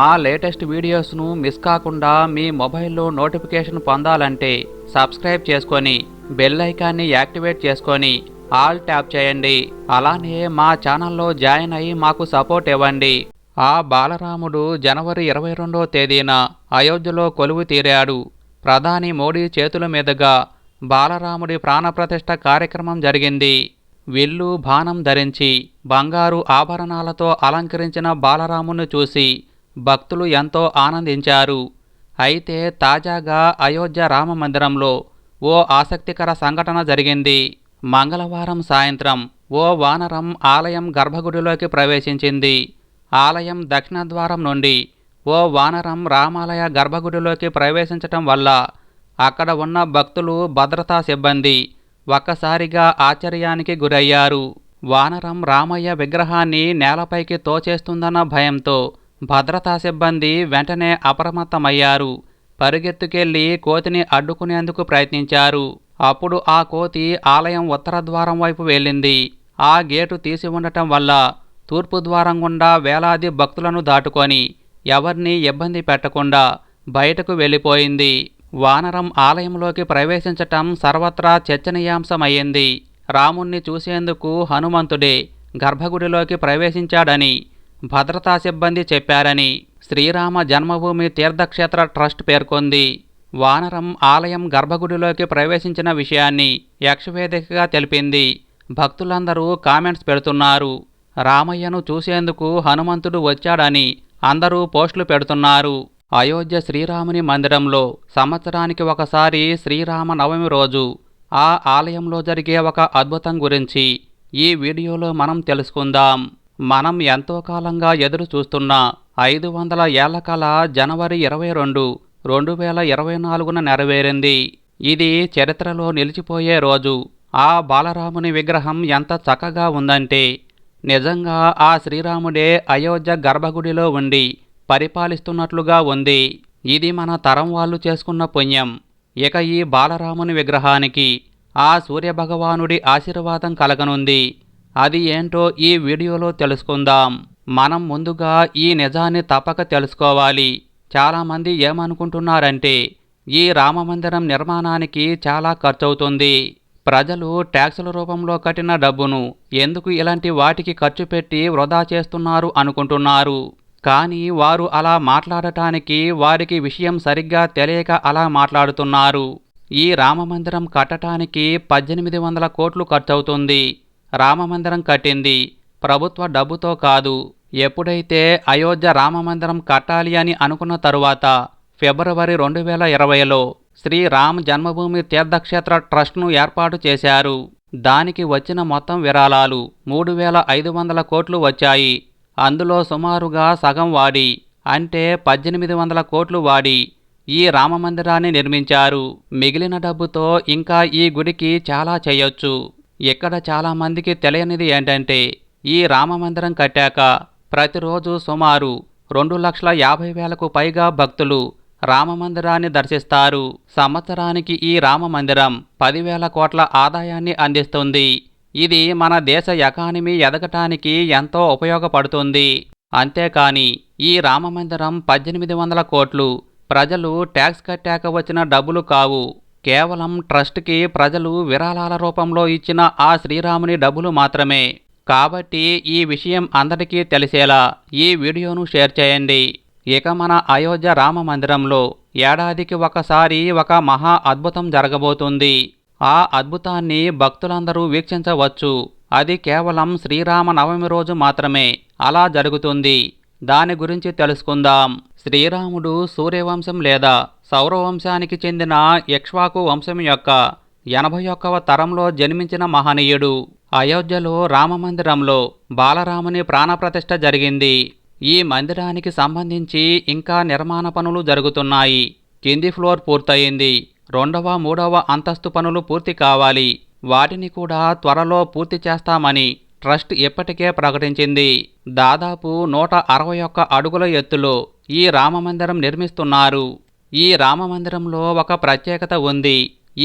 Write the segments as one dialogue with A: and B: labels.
A: మా latest వీడియోస్ను miss కాకుండా మీ మొబైల్లో నోటిఫికేషన్ పొందాలంటే సబ్స్క్రైబ్ చేసుకొని బెల్ ఐకాన్ని యాక్టివేట్ చేసుకొని ఆల్ ట్యాప్ చేయండి. అలానే మా ఛానల్లో జాయిన్ అయ్యి మాకు సపోర్ట్ ఇవ్వండి. ఆ బాలరాముడు జనవరి ఇరవై రెండో తేదీన అయోధ్యలో కొలువు తీరాడు. ప్రధాని మోడీ చేతుల మీదుగా బాలరాముడి ప్రాణప్రతిష్ఠ కార్యక్రమం జరిగింది. విల్లు బాణం ధరించి బంగారు ఆభరణాలతో అలంకరించిన బాలరామును చూసి భక్తులు ఎంతో ఆనందించారు. అయితే తాజాగా అయోధ్య రామ మందిరంలో ఓ ఆసక్తికర సంఘటన జరిగింది. మంగళవారం సాయంత్రం ఓ వానరం ఆలయం గర్భగుడిలోకి ప్రవేశించింది. ఆలయం దక్షిణ ద్వారం నుండి ఓ వానరం రామాలయ గర్భగుడిలోకి ప్రవేశించటం వల్ల అక్కడ ఉన్న భక్తులు భద్రతా సిబ్బంది ఒక్కసారిగా ఆశ్చర్యానికి గురయ్యారు. వానరం రామయ్య విగ్రహాన్ని నేలపైకి తోచేస్తుందన్న భయంతో భద్రతా సిబ్బంది వెంటనే అప్రమత్తమయ్యారు. పరుగెత్తుకెళ్ళి కోతిని అడ్డుకునేందుకు ప్రయత్నించారు. అప్పుడు ఆ కోతి ఆలయం ఉత్తర ద్వారం వైపు వెళ్ళింది. ఆ గేటు తీసి ఉండటం వల్ల తూర్పు ద్వారం గుండా వేలాది భక్తులను దాటుకొని ఎవరిని ఇబ్బంది పెట్టకుండా బయటకు వెళ్ళిపోయింది. వానరం ఆలయంలోకి ప్రవేశించటం సర్వత్రా చర్చనీయాంశమయ్యింది. రాముణ్ణి చూసేందుకు హనుమంతుడే గర్భగుడిలోకి ప్రవేశించాడని భద్రతా సిబ్బంది చెప్పారని శ్రీరామ జన్మభూమి తీర్థక్షేత్ర ట్రస్ట్ పేర్కొంది. వానరం ఆలయం గర్భగుడిలోకి ప్రవేశించిన విషయాన్ని యక్షవేదికగా తెలిపింది. భక్తులందరూ కామెంట్స్ పెడుతున్నారు. రామయ్యను చూసేందుకు హనుమంతుడు వచ్చాడని అందరూ పోస్టులు పెడుతున్నారు. అయోధ్య శ్రీరాముని మందిరంలో సంవత్సరానికి ఒకసారి శ్రీరామ నవమి రోజు ఆ ఆలయంలో జరిగే ఒక అద్భుతం గురించి ఈ వీడియోలో మనం తెలుసుకుందాం. మనం ఎంతో కాలంగా ఎదురు చూస్తున్న ఐదు వందల ఏళ్ళ కల జనవరి ఇరవై రెండు రెండు వేల ఇరవై నాలుగున నెరవేరింది. ఇది చరిత్రలో నిలిచిపోయే రోజు. ఆ బాలరాముని విగ్రహం ఎంత చక్కగా ఉందంటే నిజంగా ఆ శ్రీరాముడే అయోధ్య గర్భగుడిలో ఉండి పరిపాలిస్తున్నట్లుగా ఉంది. ఇది మన తరం వాళ్ళు చేసుకున్న పుణ్యం. ఇక ఈ బాలరాముని విగ్రహానికి ఆ సూర్యభగవానుడి ఆశీర్వాదం కలగనుంది. అది ఏంటో ఈ వీడియోలో తెలుసుకుందాం. మనం ముందుగా ఈ నిజాన్ని తప్పక తెలుసుకోవాలి. చాలామంది ఏమనుకుంటున్నారంటే ఈ రామమందిరం నిర్మాణానికి చాలా ఖర్చవుతుంది. ప్రజలు ట్యాక్సుల రూపంలో కట్టిన డబ్బును ఎందుకు ఇలాంటి వాటికి ఖర్చు పెట్టి వృధా చేస్తున్నారు అనుకుంటున్నారు? కానీ వారు అలా మాట్లాడటానికి వారికి విషయం సరిగ్గా తెలియక అలా మాట్లాడుతున్నారు. ఈ రామమందిరం కట్టడానికి పద్దెనిమిది వందల కోట్లు ఖర్చవుతుంది. రామమందిరం కట్టింది. ప్రభుత్వ డబ్బుతో కాదు ఎప్పుడైతే అయోధ్య రామమందిరం కట్టాలి అని అనుకున్న తరువాత ఫిబ్రవరి రెండు వేల ఇరవైలో శ్రీరామ్ జన్మభూమి తీర్థక్షేత్ర ట్రస్ట్ను ఏర్పాటు చేశారు. దానికి వచ్చిన మొత్తం విరాళాలు మూడు వేల ఐదు వందల కోట్లు వచ్చాయి. అందులో సుమారుగా సగం వాడి అంటే పద్దెనిమిది వందల కోట్లు వాడి ఈ రామమందిరాన్ని నిర్మించారు. మిగిలిన డబ్బుతో ఇంకా ఈ గుడికి చాలా చేయొచ్చు. ఇక్కడ చాలామందికి తెలియనిది ఏంటంటే ఈ రామమందిరం కట్టాక ప్రతిరోజు సుమారు రెండు లక్షల యాభై వేలకు పైగా భక్తులు రామమందిరాన్ని దర్శిస్తారు. సంవత్సరానికి ఈ రామమందిరం పదివేల కోట్ల ఆదాయాన్ని అందిస్తుంది. ఇది మన దేశ ఎకానమీ ఎదగటానికి ఎంతో ఉపయోగపడుతుంది. అంతేకాని ఈ రామమందిరం పద్దెనిమిది వందల కోట్లు ప్రజలు ట్యాక్స్ కట్టాక వచ్చిన డబ్బులు కావు. కేవలం ట్రస్ట్కి ప్రజలు విరాళాల రూపంలో ఇచ్చిన ఆ శ్రీరాముని డబ్బులు మాత్రమే. కాబట్టి ఈ విషయం అందరికీ తెలిసేలా ఈ వీడియోను షేర్ చేయండి. ఇక మన అయోధ్య రామ మందిరంలో ఏడాదికి ఒకసారి ఒక మహా అద్భుతం జరగబోతుంది. ఆ అద్భుతాన్ని భక్తులందరూ వీక్షించవచ్చు. అది కేవలం శ్రీరామ నవమి రోజు మాత్రమే. అలా జరుగుతుంది. దాని గురించి తెలుసుకుందాం. శ్రీరాముడు సూర్యవంశం లేదా సౌరవంశానికి చెందిన ఇక్ష్వాకు వంశం యొక్క ఎనభై ఒక్కవ తరంలో జన్మించిన మహనీయుడు. అయోధ్యలో రామమందిరంలో బాలరాముని ప్రాణప్రతిష్ఠ జరిగింది. ఈ మందిరానికి సంబంధించి ఇంకా నిర్మాణ పనులు జరుగుతున్నాయి. కింది ఫ్లోర్ పూర్తయింది. రెండవ మూడవ అంతస్తు పనులు పూర్తి కావాలి. వాటిని కూడా త్వరలో పూర్తి చేస్తామని ట్రస్ట్ ఇప్పటికే ప్రకటించింది. దాదాపు నూట అరవై ఒక్క అడుగుల ఎత్తులో ఈ రామమందిరం నిర్మిస్తున్నారు. ఈ రామమందిరంలో ఒక ప్రత్యేకత ఉంది.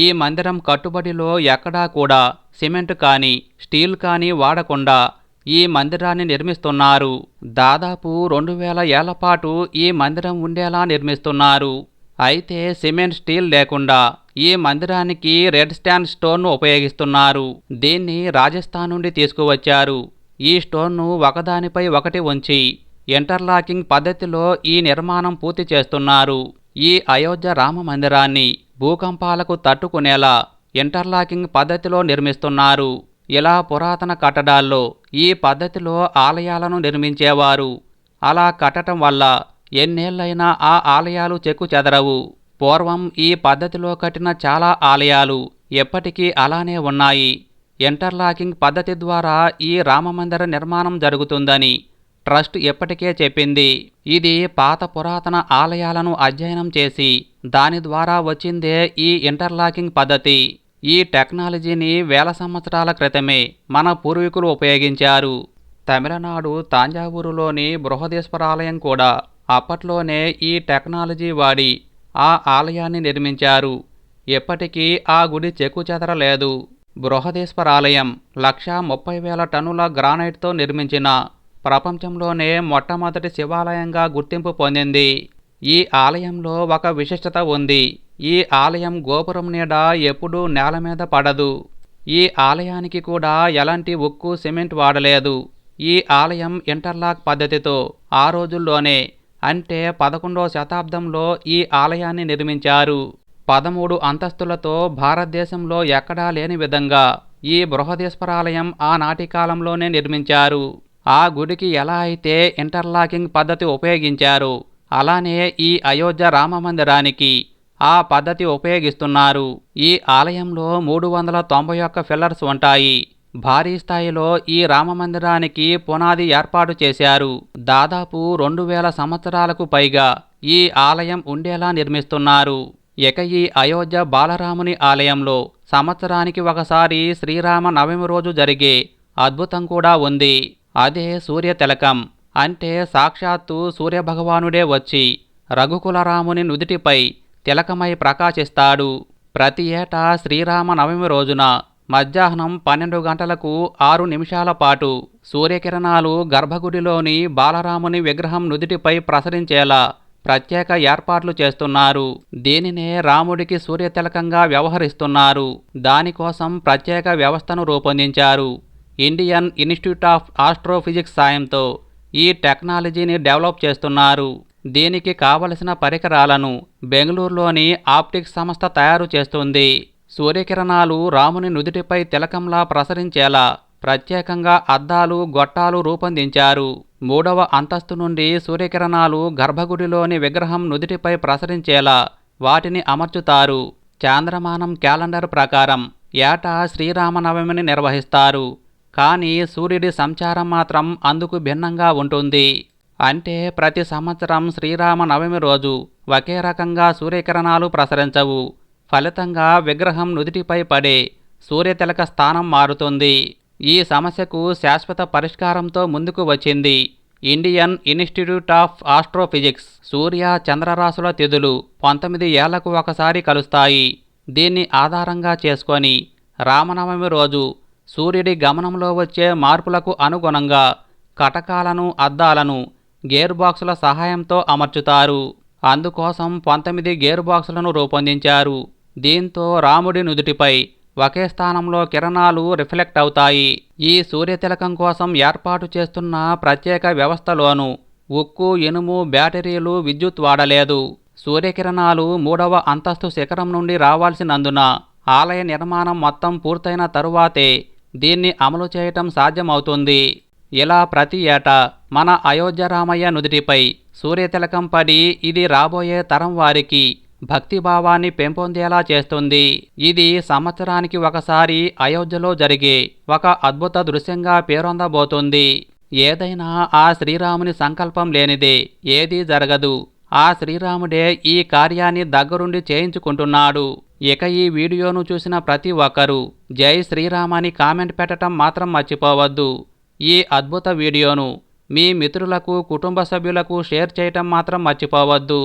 A: ఈ మందిరం కట్టుబడిలో ఎక్కడా కూడా సిమెంట్ కానీ స్టీల్ కానీ వాడకుండా ఈ మందిరాన్ని నిర్మిస్తున్నారు. దాదాపు రెండు వేల ఏళ్ళ పాటు ఈ మందిరం ఉండేలా నిర్మిస్తున్నారు. అయితే సిమెంట్ స్టీల్ లేకుండా ఈ మందిరానికి రెడ్ స్టాండ్ స్టోన్ను ఉపయోగిస్తున్నారు. దీన్ని రాజస్థాన్ నుండి తీసుకువచ్చారు. ఈ స్టోన్ను ఒకదానిపై ఒకటి ఉంచి ఇంటర్లాకింగ్ పద్ధతిలో ఈ నిర్మాణం పూర్తి చేస్తున్నారు. ఈ అయోధ్య రామ మందిరాన్ని భూకంపాలకు తట్టుకునేలా ఇంటర్లాకింగ్ పద్ధతిలో నిర్మిస్తున్నారు. ఇలా పురాతన కట్టడాల్లో ఈ పద్ధతిలో ఆలయాలను నిర్మించేవారు. అలా కట్టడం వల్ల ఎన్నేళ్ళైనా ఆ ఆలయాలు చెక్కు చెదరవు. పూర్వం ఈ పద్ధతిలో కట్టిన చాలా ఆలయాలు ఎప్పటికీ అలానే ఉన్నాయి. ఇంటర్లాకింగ్ పద్ధతి ద్వారా ఈ రామమందిర నిర్మాణం జరుగుతుందని ట్రస్ట్ ఇప్పటికే చెప్పింది. ఇది పాత పురాతన ఆలయాలను అధ్యయనం చేసి దాని ద్వారా వచ్చిందే ఈ ఇంటర్లాకింగ్ పద్ధతి. ఈ టెక్నాలజీని వేల సంవత్సరాల క్రితమే మన పూర్వీకులు ఉపయోగించారు. తమిళనాడు తాంజావూరులోని బృహదేశ్వరాలయం కూడా అప్పట్లోనే ఈ టెక్నాలజీ వాడి ఆ ఆలయాన్ని నిర్మించారు. ఎప్పటికీ ఆ గుడి చెక్కుచెదరలేదు బృహదేశ్వరాలయం బృహదీశ్వరాలయం లక్షా ముప్పై వేల టన్నుల గ్రానైట్తో నిర్మించిన ప్రపంచంలోనే మొట్టమొదటి శివాలయంగా గుర్తింపు పొందింది. ఈ ఆలయంలో ఒక విశిష్టత ఉంది. ఈ ఆలయం గోపురం నీడ ఎప్పుడూ నేల మీద పడదు. ఈ ఆలయానికి కూడా ఎలాంటి ఉక్కు సిమెంట్ వాడలేదు. ఈ ఆలయం ఇంటర్లాక్ పద్ధతితో ఆ రోజుల్లోనే అంటే పదకొండవ శతాబ్దంలో ఈ ఆలయాన్ని నిర్మించారు. పదమూడు అంతస్తులతో భారతదేశంలో ఎక్కడా లేని విధంగా ఈ బృహదీశ్వరాలయం ఆనాటి కాలంలోనే నిర్మించారు. ఆ గుడికి ఎలా అయితే ఇంటర్లాకింగ్ పద్ధతి ఉపయోగించారు అలానే ఈ అయోధ్య రామ మందిరానికి ఆ పద్ధతి ఉపయోగిస్తున్నారు. ఈ ఆలయంలో మూడు వందల తొంభై ఒక్క ఫిల్లర్స్ ఉంటాయి. భారీ స్థాయిలో ఈ రామ మందిరానికి పునాది ఏర్పాటు చేశారు. దాదాపు రెండు వేల సంవత్సరాలకు పైగా ఈ ఆలయం ఉండేలా నిర్మిస్తున్నారు. ఇక ఈ అయోధ్య బాలరాముని ఆలయంలో సంవత్సరానికి ఒకసారి శ్రీరామ నవమి రోజు జరిగే అద్భుతం కూడా ఉంది. అదే సూర్య తిలకం. అంటే సాక్షాత్తు సూర్యభగవానుడే వచ్చి రఘుకులరాముని నుదుటిపై తిలకమై ప్రకాశిస్తాడు. ప్రతి ఏటా శ్రీరామ నవమి రోజున మధ్యాహ్నం పన్నెండు గంటలకు ఆరు నిమిషాల పాటు సూర్యకిరణాలు గర్భగుడిలోని బాలరాముని విగ్రహం నుదుటిపై ప్రసరించేలా ప్రత్యేక ఏర్పాట్లు చేస్తున్నారు. దీనినే రాముడికి సూర్యతిలకంగా వ్యవహరిస్తున్నారు. దానికోసం ప్రత్యేక వ్యవస్థను రూపొందించారు. ఇండియన్ ఇన్స్టిట్యూట్ ఆఫ్ ఆస్ట్రోఫిజిక్స్ సాయంతో ఈ టెక్నాలజీని డెవలప్ చేస్తున్నారు. దీనికి కావలసిన పరికరాలను బెంగళూరులోని ఆప్టిక్స్ సంస్థ తయారు చేస్తుంది. సూర్యకిరణాలు రాముని నుదుటిపై తిలకంలా ప్రసరించేలా ప్రత్యేకంగా అద్దాలు గొట్టాలు రూపొందించారు. మూడవ అంతస్తు నుండి సూర్యకిరణాలు గర్భగుడిలోని విగ్రహం నుదుటిపై ప్రసరించేలా వాటిని అమర్చుతారు. చాంద్రమానం క్యాలెండర్ ప్రకారం ఏటా శ్రీరామనవమిని నిర్వహిస్తారు. కానీ సూర్యుడి సంచారం మాత్రం అందుకు భిన్నంగా ఉంటుంది. అంటే ప్రతి సంవత్సరం శ్రీరామ నవమి రోజు ఒకే రకంగా సూర్యకిరణాలు ప్రసరించవు. ఫలితంగా విగ్రహం నుదిటిపై పడే సూర్యతిలక స్థానం మారుతుంది. ఈ సమస్యకు శాశ్వత పరిష్కారంతో ముందుకు వచ్చింది ఇండియన్ ఇన్స్టిట్యూట్ ఆఫ్ ఆస్ట్రోఫిజిక్స్ సూర్య చంద్రరాశుల తిథులు పంతొమ్మిది ఏళ్ళకు ఒకసారి కలుస్తాయి. దీన్ని ఆధారంగా చేసుకొని రామనవమి రోజు సూర్యుడి గమనంలో వచ్చే మార్పులకు అనుగుణంగా కటకాలను అద్దాలను గేర్ బాక్సుల సహాయంతో అమర్చుతారు. అందుకోసం పంతొమ్మిది గేర్ బాక్సులను రూపొందించారు. దీంతో రాముడి నుదుటిపై ఒకే స్థానంలో కిరణాలు రిఫ్లెక్ట్ అవుతాయి. ఈ సూర్యతిలకం కోసం ఏర్పాటు చేస్తున్న ప్రత్యేక వ్యవస్థలోనూ ఉక్కు ఇనుము బ్యాటరీలు విద్యుత్ వాడలేదు. సూర్యకిరణాలు మూడవ అంతస్తు శిఖరం నుండి రావాల్సినందున ఆలయ నిర్మాణం మొత్తం పూర్తయిన తరువాతే దీన్ని అమలు చేయటం సాధ్యమవుతుంది. ఇలా ప్రతి ఏటా మన అయోధ్య రామయ్య నుదిటిపై సూర్యతిలకం పడి ఇది రాబోయే తరం వారికి భక్తిభావాన్ని పెంపొందేలా చేస్తుంది. ఇది సంవత్సరానికి ఒకసారి అయోధ్యలో జరిగే ఒక అద్భుత దృశ్యంగా పేరొందబోతుంది. ఏదైనా ఆ శ్రీరాముని సంకల్పం లేనిదే ఏదీ జరగదు. ఆ శ్రీరాముడే ఈ కార్యాన్ని దగ్గరుండి చేయించుకుంటున్నాడు. ఇక ఈ వీడియోను చూసిన ప్రతి ఒక్కరూ జై శ్రీరామని కామెంట్ పెట్టడం మాత్రం మర్చిపోవద్దు. ఈ అద్భుత వీడియోను మీ మిత్రులకు కుటుంబ సభ్యులకు షేర్ చేయటం మాత్రం మర్చిపోవద్దు.